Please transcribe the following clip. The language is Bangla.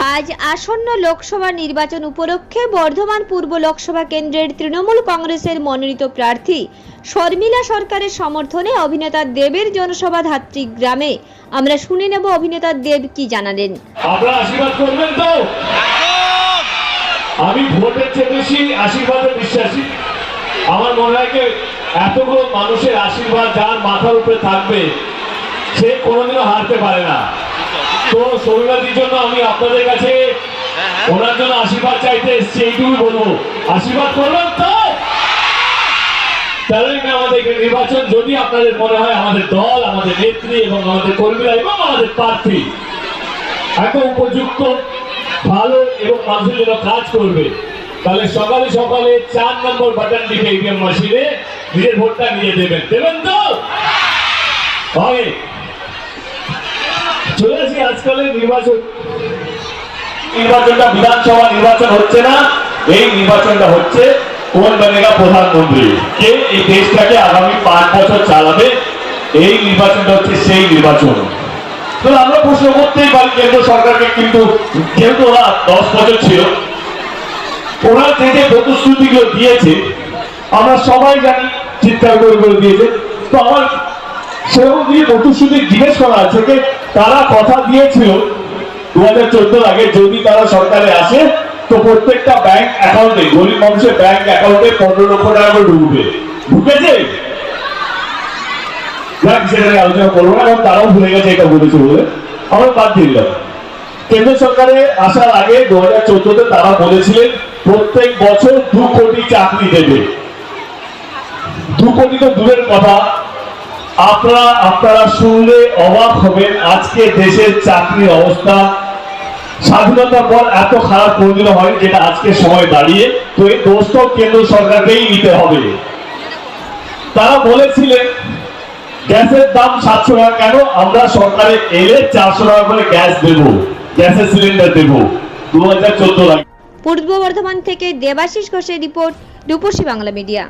আজ আসন্ন লোকসভা নির্বাচন উপলক্ষে বর্ধমান পূর্ব লোকসভা কেন্দ্রের তৃণমূল কংগ্রেসের মনোনীত প্রার্থী শর্মিলা সরকারের সমর্থনে অভিনেতা দেবের জনসভা ধাত্রী গ্রামে। আমরা শুনে নেব অভিনেতা দেব কি জানালেন। আমি ভোটের চেয়ে বেশি আশীর্বাদে বিশ্বাসী। আমার মনে হয় এতগুলো মানুষের আশীর্বাদ যার মাথার উপরে থাকবে, সে কোনোদিনও হারতে পারে না। তো শরীরাদির জন্য আমি আপনাদের কাছে ওনার জন্য আশীর্বাদ চাইতে এসেছি এইটুকুই বলব। আশীর্বাদ করবেন তো? তাহলে আমাদের এখানে নির্বাচন যদি আপনাদের মনে হয় আমাদের দল আমাদের নেত্রী এবং আমাদের কর্মীরা এবং আমাদের প্রার্থী এত উপযুক্ত ভালো এবং মানুষের জন্য কাজ করবে তাহলে সকালে সকালে চার নম্বর বাটন টিপে ইভিএম মেশিনে নিজের ভোটটা নিয়ে দেবেন। দেবেন তো? হবে চলে আসি আজকালের নির্বাচন। নির্বাচনটা বিধানসভা নির্বাচন হচ্ছে না, এই নির্বাচনটা হচ্ছে কোন বানেগা প্রধানমন্ত্রী? কে এই দেশটাকে আগামী পাঁচ বছর চালাবে? এই নির্বাচনটা হচ্ছে সেই নির্বাচন। তো আমরা প্রশ্ন করতেই পারি, কেন্দ্র সরকারকে কিন্তু, যেহেতু ওরা দশ বছর ছিল, ওরা যে যে প্রতিশ্রুতিগুলো দিয়েছে, আমরা সবাই জানি, চিৎকার করে করে দিয়েছে। তো আমার সেরকম দিয়ে প্রতিশ্রুতি জিজ্ঞেস করা আছে যে তারা কথা দিয়েছিল। দু হাজার চোদ্দোর আগে যদি তারা সরকারে আসে, তো প্রত্যেকটা ব্যাংক অ্যাকাউন্টে গরিব মানুষের ব্যাংক অ্যাকাউন্টে পনেরো লক্ষ টাকা করে ঢুকবে। ঢুকেছে? যাক সেটা নিয়ে আলোচনা করব না, কারণ তারাও ভুলে গেছে এটা বলেছে বলে। আমরা বাদ দিলাম। কেন্দ্র সরকারে আসার আগে দু হাজার চোদ্দতে তারা বলেছিলেন, প্রত্যেক বছর দু কোটি চাকরি দেবে। দু কোটি তো দূরের কথা। আপনারা আপনারা শুনলে অবাক হবেন, আজকে দেশের চাকরির অবস্থা। স্বাধীনতার পর এত খারাপ কোনদিনও হয়নি, যেটা আজকে সময় দাঁড়িয়ে। তো এই দোষ তো কেন্দ্র সরকারকেই নিতে হবে। তারা বলেছিলেন, গ্যাসের দাম সাতশো টাকা কেন? আমরা সরকারে এলে চারশো টাকা করে গ্যাস দেবো, গ্যাসের সিলিন্ডার দেবো। দু হাজার চোদ্দ পূর্ব বর্ধমান থেকে দেবাশিস ঘোষের রিপোর্ট, রূপসী বাংলা মিডিয়া।